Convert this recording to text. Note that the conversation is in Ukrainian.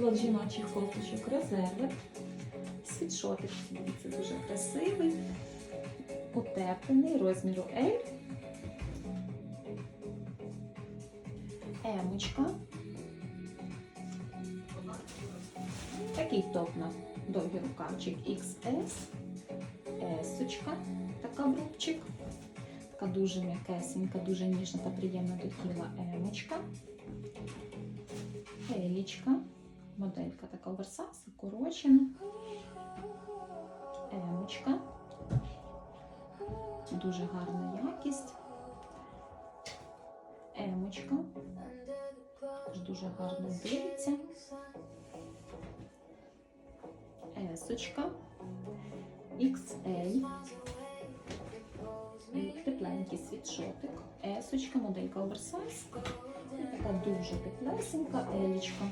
Плод жіночих кофточок резерви. Світшотик, дивіться, дуже красивий, утеплений, розміру L. Емочка. Такий топ на довгий рукавчик XS. Есочка, така брубчик. Така дуже м'якесенька, дуже ніжна та приємна до тіла емочка. Елічка. Моделька така оверсайз, укорочена. Емочка. Дуже гарна якість. Емочка. Дуже гарно дивиться. Есочка. XL. Тепленький світшотик. Есочка, моделька оверсайз. Така дуже теплесенька елічка.